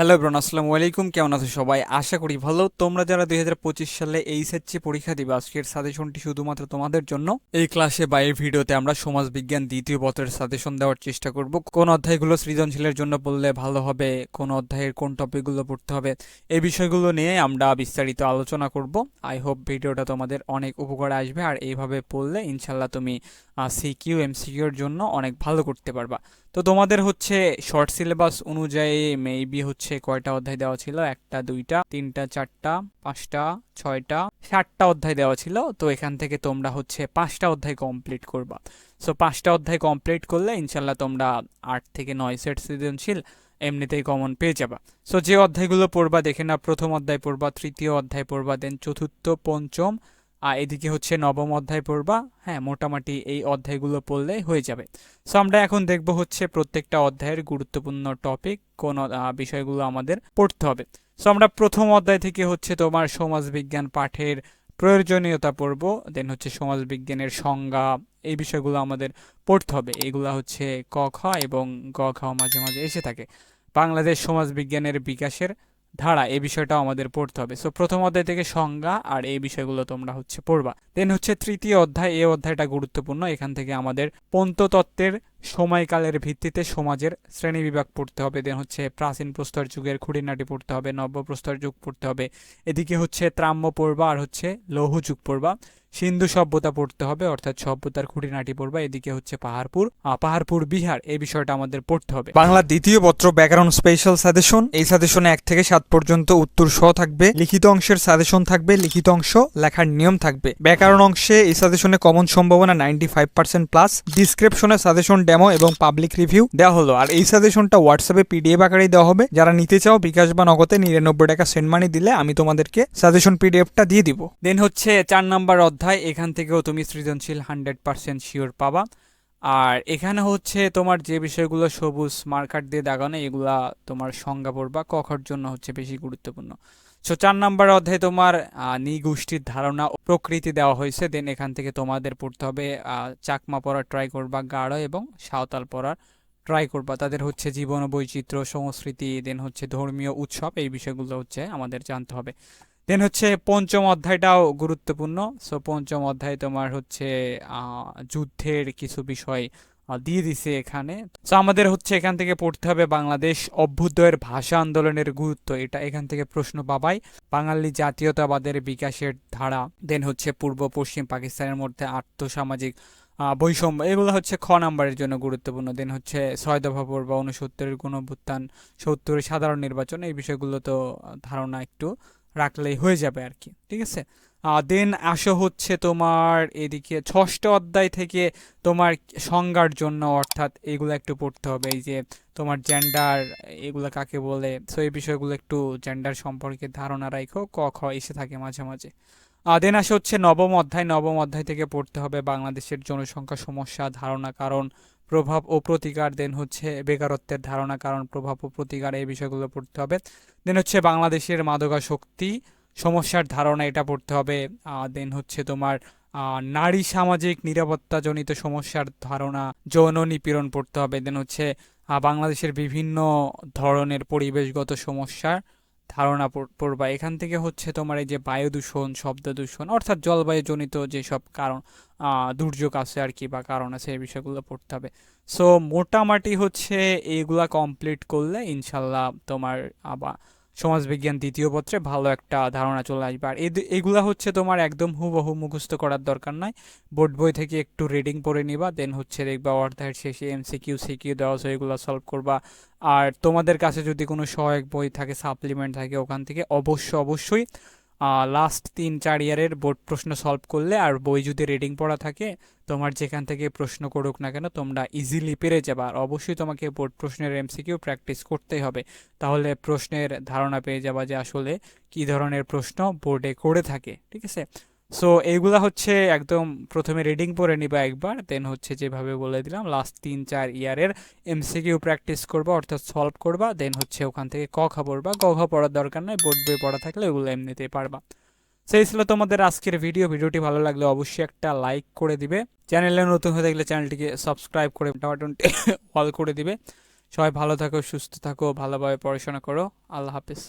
Hello ব্রন, আসসালামু আলাইকুম। কেমন আছো সবাই? আশা করি ভালো। তোমরা যারা দুই হাজার পঁচিশ সালে এইচএসসি পরীক্ষা দিবে, আজকের সাজেশনটি শুধুমাত্র তোমাদের জন্য। এই ক্লাসে বা এই ভিডিওতে আমরা সমাজবিজ্ঞান দ্বিতীয় পত্রের সাজেশন দেওয়ার চেষ্টা করব। কোন অধ্যায়গুলো সৃজনশীলের জন্য পড়লে ভালো হবে, কোন অধ্যায়ের কোন টপিকগুলো পড়তে হবে এই বিষয়গুলো নিয়ে আমরা বিস্তারিত আলোচনা করব। আই হোপ ভিডিওটা তোমাদের অনেক উপকারে আসবে। আর এইভাবে পড়লে ইনশাল্লাহ তুমি সিকিউ এমসিকিউর জন্য অনেক ভালো করতে পারবা। তো তোমাদের হচ্ছে শর্ট সিলেবাস অনুযায়ী মেবি হচ্ছে কয়টা অধ্যায় দেওয়া ছিল? একটা, দুইটা, তিনটা, চারটা, পাঁচটা, ছয়টা, সাতটা অধ্যায় দেওয়া ছিল। তো এখান থেকে তোমরা হচ্ছে পাঁচটা অধ্যায় কমপ্লিট করবা। সো পাঁচটা অধ্যায় কমপ্লিট করলে ইনশাল্লাহ তোমরা আট থেকে নয় সেট সৃজনশীল এমনিতেই কমন পেয়ে যাবা। সো যে অধ্যায়গুলো পড়বা, দেখে না প্রথম অধ্যায় পড়বা, তৃতীয় অধ্যায় পড়বা দেন চতুর্থ, পঞ্চম আর এদিকে হচ্ছে নবম অধ্যায় পড়বা। হ্যাঁ মোটামুটি এই অধ্যায়গুলো পড়লে হয়ে যাবে। সো আমরা এখন দেখব হচ্ছে প্রত্যেকটা অধ্যায়ের গুরুত্বপূর্ণ টপিক কোন বিষয়গুলো আমাদের পড়তে হবে। সো আমরা প্রথম অধ্যায় থেকে হচ্ছে তোমার সমাজবিজ্ঞান পাঠের প্রয়োজনীয়তা পড়ব দেন হচ্ছে সমাজবিজ্ঞানের সংজ্ঞা, এই বিষয়গুলো আমাদের পড়তে হবে। এগুলা হচ্ছে ক, খ এবং গ খ মাঝে মাঝে এসে থাকে। বাংলাদেশ সমাজবিজ্ঞানের বিকাশের ধারা, এই বিষয়টাও আমাদের পড়তে হবে। সো প্রথম অধ্যায় থেকে সংজ্ঞা আর এই বিষয়গুলো তোমরা হচ্ছে পড়বা। দেন হচ্ছে তৃতীয় অধ্যায়, এই অধ্যায়টা গুরুত্বপূর্ণ। এখান থেকে আমাদের পন্ততত্ত্বের সময়কালের ভিত্তিতে সমাজের শ্রেণি বিভাগ পড়তে হবে। দেন হচ্ছে প্রাচীন প্রস্তর যুগের খুঁটিনাটি পড়তে হবে, নব্য প্রস্তর যুগ পড়তে হবে। এদিকে হচ্ছে ত্রাম্য পড়বা আর হচ্ছে লৌহ যুগ পড়বা। সিন্ধু সভ্যতা পড়তে হবে অর্থাৎ সভ্যতার খুঁটিনাটি পড়বা এদিকে হচ্ছে পাহাড়পুর। পাহাড়পুর বিহার এই বিষয়টা আমাদের পড়তে হবে। বাংলা দ্বিতীয় পত্র ব্যাকরণ স্পেশাল সাজেশন। এই সাজেশনে এক থেকে সাত পর্যন্ত উত্তর সহ থাকবে লিখিত অংশের সাজেশন থাকবে লিখিত অংশ লেখার নিয়ম থাকবে। ব্যাকরণ অংশে এই সাজেশনে কমন সম্ভাবনা নাইনটি ফাইভ পার্সেন্ট প্লাস ডিসক্রিপশনে সাজেশন ডেমো এবং পাবলিক রিভিউ দেওয়া হলো। আর এই সাজেশনটা হোয়াটসঅ্যাপে পিডিএফ আকারে দেওয়া হবে। যারা নিতে চাও বিকাশ বা নগদে নিরানব্বই টাকা সেন্ড মানি দিলে আমি তোমাদেরকে সাজেশন পিডিএফটা দিয়ে দিব। দেন হচ্ছে চার নাম্বার অধ্যায়, এখান থেকেও তুমি সৃজনশীল হান্ড্রেড পার্সেন্ট শিওর পাবা। আর এখানে হচ্ছে তোমার যে বিষয়গুলো সবুজ মার্কার দিয়ে দাগানো, এগুলা তোমার সংজ্ঞা পড়বা কখর জন্য হচ্ছে বেশি গুরুত্বপূর্ণ। সো চার নাম্বার অধ্যায়ে তোমার নৃগোষ্ঠীর ধারণা প্রকৃতি দেওয়া হয়েছে। দেন এখান থেকে তোমাদের পড়তে হবে চাকমা পড়ার ট্রাই করবা, গাঢ় এবং সাঁওতাল পড়ার ট্রাই করবা। তাদের হচ্ছে জীবন বৈচিত্র্য, সংস্কৃতি দেন হচ্ছে ধর্মীয় উৎসব, এই বিষয়গুলো হচ্ছে আমাদের জানতে হবে। দেন হচ্ছে পঞ্চম অধ্যায়টাও গুরুত্বপূর্ণ। সো পঞ্চম অধ্যায় তোমার হচ্ছে যুদ্ধের কিছু বিষয় দিয়ে দিছে এখানে। সো আমাদের হচ্ছে এখান থেকে পড়তে হবে বাংলাদেশ অভ্যুদয়ের ভাষা আন্দোলনের গুরুত্ব। এটা এখান থেকে প্রশ্ন পাবাই। বাঙালি জাতীয়তাবাদের বিকাশের ধারা। দেন হচ্ছে পূর্ব, পশ্চিম পাকিস্তানের মধ্যে আর্থসামাজিক বৈষম্য। এগুলো হচ্ছে খ নাম্বারের জন্য গুরুত্বপূর্ণ। দেন হচ্ছে ছয় দফা পর্ব উনসত্তরের গণভ্যুত্থান সত্তরের সাধারণ নির্বাচন। এই বিষয়গুলো তো, ধারণা একটু। রাখলেই হয়ে যাবে আর কি, ঠিক আছে? দেন আসো হচ্ছে তোমার এদিকে ষষ্ঠ অধ্যায় থেকে তোমার সংজ্ঞার জন্য, অর্থাৎ এগুলো একটু পড়তে হবে, এই যে তোমার জেন্ডার এগুলো কাকে বলে? সো এই বিষয়গুলো একটু জেন্ডার সম্পর্কে ধারণা রাখো, ক, খ এসে থাকে মাঝে মাঝে। দেন আসে হচ্ছে নবম অধ্যায় নবম অধ্যায় থেকে পড়তে হবে বাংলাদেশের জনসংখ্যা সমস্যা ধারণা কারণ প্রভাব ও প্রতিকার দেন হচ্ছে বেকারত্বের ধারণা। কারণ প্রভাব ও প্রতিকার এই বিষয়গুলো পড়তে হবে। দেন হচ্ছে বাংলাদেশের মাদকাসক্তি সমস্যার ধারণা এটা পড়তে হবে। দেন হচ্ছে তোমার নারী সামাজিক নিরাপত্তাজনিত সমস্যার ধারণা, যৌন নিপীড়ন পড়তে হবে। দেন হচ্ছে বাংলাদেশের বিভিন্ন ধরনের পরিবেশগত সমস্যার ধারণা পড়- পড়বা। এখান থেকে হচ্ছে তোমার এই যে বায়ু দূষণ শব্দ দূষণ অর্থাৎ জলবায়ুজনিত যেসব কারণ দুর্যোগ আছে আর কি বা কারণ আছে, এই বিষয়গুলো পড়তে হবে। সো মোটামুটি হচ্ছে এইগুলা কমপ্লিট করলে ইনশাল্লাহ তোমার আবার সমাজবিজ্ঞান দ্বিতীয় পত্রে ভালো একটা ধারণা চলে আসবে। আর এগুলা হচ্ছে তোমার একদম হুবহু মুখস্থ করার দরকার নাই বোর্ড বই থেকে একটু রিডিং পড়ে নিবা দেন হচ্ছে দেখবা অর্ধায়ের শেষে এমসিকিউ সিকিউ দেওয়া আছে, এগুলো সলভ করবা। আর তোমাদের কাছে যদি কোনো সহায়ক বই থাকে সাপ্লিমেন্ট থাকে ওখান থেকে, অবশ্য, অবশ্যই লাস্ট তিন, চার ইয়ারের বোর্ড প্রশ্ন সলভ করলে আর বই যদি রিডিং পড়া থাকে, তোমার যেখান থেকে প্রশ্ন করুক না কেন, তোমরা ইজিলি পেরে যাবে। আর অবশ্যই তোমাকে বোর্ড প্রশ্নের এমসিকিউ প্র্যাকটিস করতেই হবে। তাহলে প্রশ্নের ধারণা পেয়ে যাবা যে আসলে কী ধরনের প্রশ্ন বোর্ডে করে থাকে, ঠিক আছে? সো এইগুলা হচ্ছে একদম প্রথমে রিডিং পড়ে নিবা একবার দেন হচ্ছে যেভাবে বলে দিলাম লাস্ট তিন চার ইয়ারের এমসিকিউ প্র্যাকটিস করবা, অর্থাৎ সলভ করবা দেন হচ্ছে ওখান থেকে ক খা পড়বা। গ খা পড়ার দরকার নাই বোর্ড বই পড়া থাকলে ওগুলো এমনিতেই পারবা। সেই ছিল তোমাদের আজকের ভিডিও ভিডিওটি ভালো লাগলে অবশ্যই একটা লাইক করে দিবে। চ্যানেলে নতুন হয়ে থাকলে চ্যানেলটিকে সাবস্ক্রাইব করে বাটনটি অল করে দিবে। সবাই ভালো থাকো, সুস্থ থাকো, ভালোভাবে পড়াশোনা করো। আল্লাহ হাফিজ।